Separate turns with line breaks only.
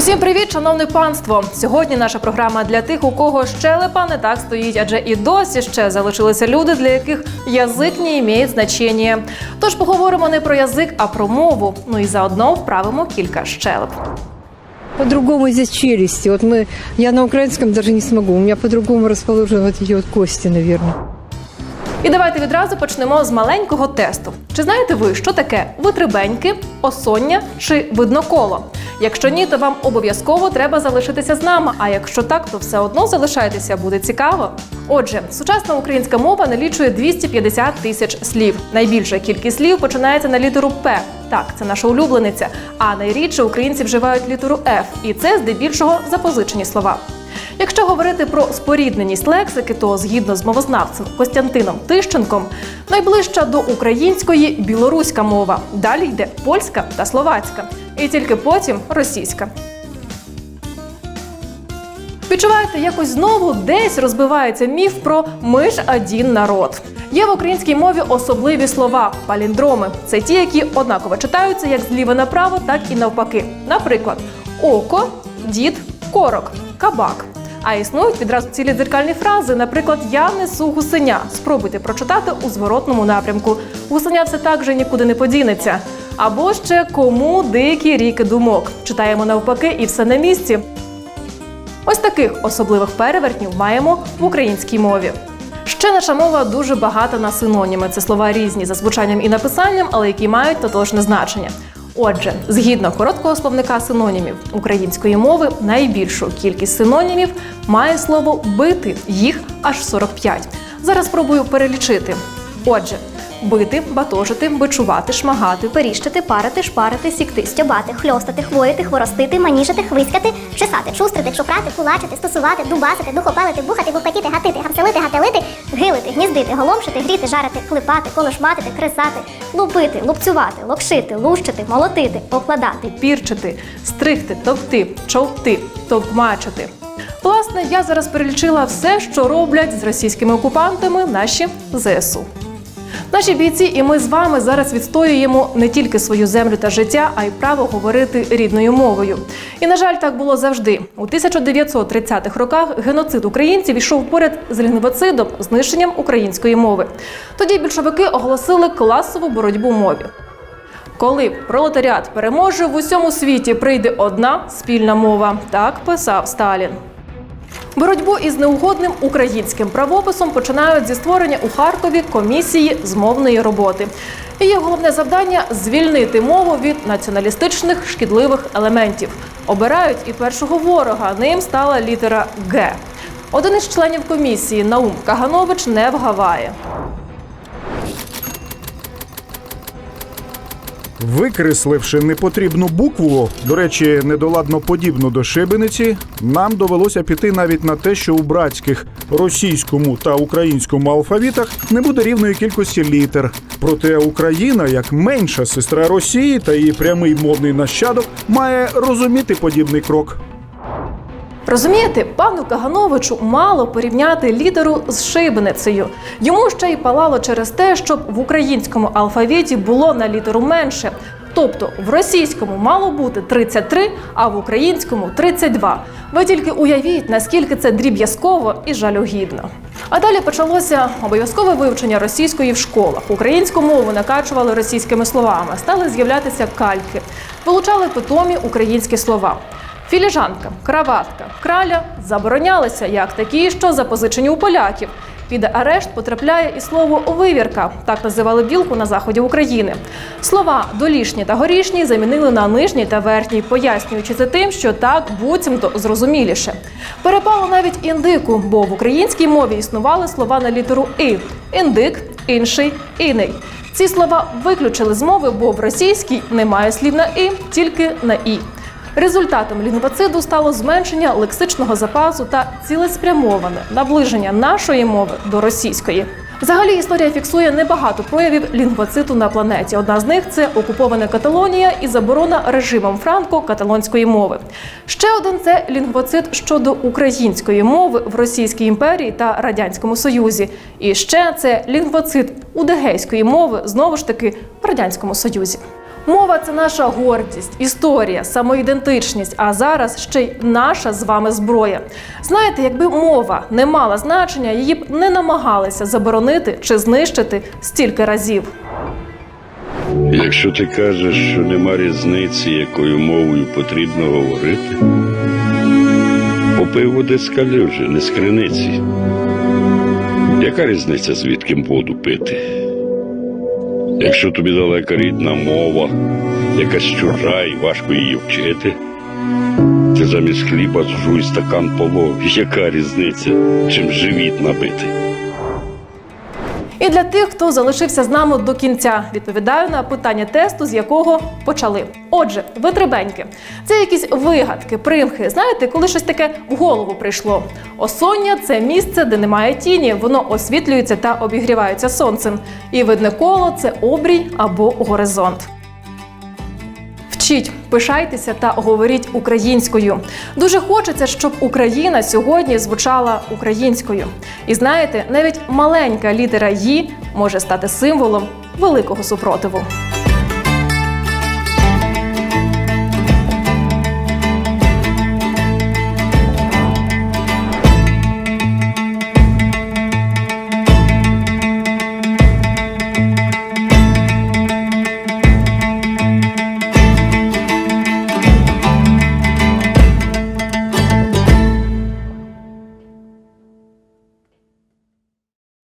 Усім привіт, шановне панство! Сьогодні наша програма для тих, у кого щелепа не так стоїть, адже і досі ще залишилися люди, для яких язик не має значення. Тож поговоримо не про язик, а про мову. Ну і заодно вправимо кілька щелеп.
По-другому здесь челюсти. Вот мы, я на украинском даже не смогу. У меня по-другому расположены вот эти вот кости, наверное.
І давайте відразу почнемо з маленького тесту. Чи знаєте ви, що таке витребеньки, осоння чи видноколо? Якщо ні, то вам обов'язково треба залишитися з нами. А якщо так, то все одно залишайтеся, буде цікаво. Отже, сучасна українська мова налічує 250 тисяч слів. Найбільша кількість слів починається на літеру П. Так, це наша улюблениця. А найрідше українці вживають літеру Ф, і це здебільшого запозичені слова. Якщо говорити про спорідненість лексики, то згідно з мовознавцем Костянтином Тищенком, найближча до української білоруська мова. Далі йде польська та словацька, і тільки потім російська. Відчуваєте, якось знову десь розбивається міф про ми ж один народ. Є в українській мові особливі слова паліндроми. Це ті, які однаково читаються як зліва направо, так і навпаки. Наприклад, око, дід, корок, кабак. А існують відразу цілі дзеркальні фрази. Наприклад, я несу гусеня. Спробуйте прочитати у зворотному напрямку. Гусеня все так же нікуди не подінеться. Або ще кому дикі ріки думок. Читаємо навпаки, і все на місці. Ось таких особливих перевертнів маємо в українській мові. Ще наша мова дуже багата на синоніми. Це слова різні за звучанням і написанням, але які мають тотожне значення. Отже, згідно короткого словника синонімів української мови, найбільшу кількість синонімів має слово бити. Їх аж 45. Зараз спробую перелічити. Отже, бити, батожити, бичувати, шмагати,
Періщити, парити, шпарити, сікти, стьобати, хльостати, хвоїти, хворостити, маніжити, хвискати, чесати, шустрити, чупрати, кулачити, стосувати, дубасити, духопелити, бухати, бухкатіти, гатити, гамселити, гателити, гилити, гніздити, голомшити, гріти, жарити, клепати, колошматити, кресати, лупити, лупцювати, локшити, лущити, молотити, окладати.
пірчити, стригти, товкти, човти, товкмачити. Власне, я зараз перелічила все, що роблять з російськими окупантами наші ЗСУ. Наші бійці і ми з вами зараз відстоюємо не тільки свою землю та життя, а й право говорити рідною мовою. І на жаль, так було завжди. У 1930-х роках геноцид українців йшов поряд з лінгвоцидом, знищенням української мови. Тоді більшовики оголосили класову боротьбу мові. Коли пролетаріат переможе, в усьому світі прийде одна спільна мова. Так писав Сталін. Боротьбу із неугодним українським правописом починають зі створення у Харкові комісії з мовної роботи. Її головне завдання звільнити мову від націоналістичних шкідливих елементів. Обирають і першого ворога. Ним стала літера Г. Один із членів комісії Наум Каганович не вгаває.
Викресливши непотрібну букву, до речі, недоладно подібну до шибениці, нам довелося піти навіть на те, що у братських російському та українському алфавітах не буде рівної кількості літер. Проте Україна, як менша сестра Росії та її прямий мовний нащадок, має розуміти подібний крок.
Розумієте, пану Кагановичу мало порівняти літеру з шибеницею. Йому ще й палало через те, щоб в українському алфавіті було на літеру менше. Тобто в російському мало бути 33, а в українському 32. Ви тільки уявіть, наскільки це дріб'язково і жалюгідно. А далі почалося обов'язкове вивчення російської в школах. Українську мову накачували російськими словами, стали з'являтися кальки, вилучали питомі українські слова. Філіжанка, краватка, краля заборонялися як такі, що запозичені у поляків. Під арешт потрапляє і слово вивірка, так називали білку на заході України. Слова долішні та горішні замінили на нижній та верхній, пояснюючи це тим, що так буцімто зрозуміліше. Перепало навіть індику, бо в українській мові існували слова на літеру і індик, інший, іний. Ці слова виключили з мови, бо в російській немає слів на і, тільки на і. Результатом лінгвоциду стало зменшення лексичного запасу та цілеспрямоване наближення нашої мови до російської. Взагалі історія фіксує небагато проявів лінгвоциту на планеті. Одна з них це окупована Каталонія і заборона режимом Франко каталонської мови. Ще один це лінгвоцит щодо української мови в Російській імперії та радянському Союзі. І ще це лінгвоцит удегейської мови знову ж таки в радянському Союзі. Мова це наша гордість, історія, самоідентичність, а зараз ще й наша з вами зброя. Знаєте, якби мова не мала значення, її б не намагалися заборонити чи знищити стільки разів.
Якщо ти кажеш, що нема різниці, якою мовою потрібно говорити, попив води з калюжі, не з криниці. Яка різниця, звідки воду пити? Якщо тобі далека рідна мова, якась чужа і важко її вчити, ти замість хліба зжуй стакан полов. Яка різниця, чим живіт набити?
І для тих, хто залишився з нами до кінця, відповідаю на питання тесту, з якого почали. Отже, витребеньки. Це якісь вигадки, примхи. Знаєте, коли щось таке в голову прийшло. Осоння це місце, де немає тіні, воно освітлюється та обігрівається сонцем. І видне коло це обрій або горизонт. Вчіть, пишайтеся та говоріть українською. Дуже хочеться, щоб Україна сьогодні звучала українською. І знаєте, навіть маленька літера «Ї» може стати символом великого супротиву.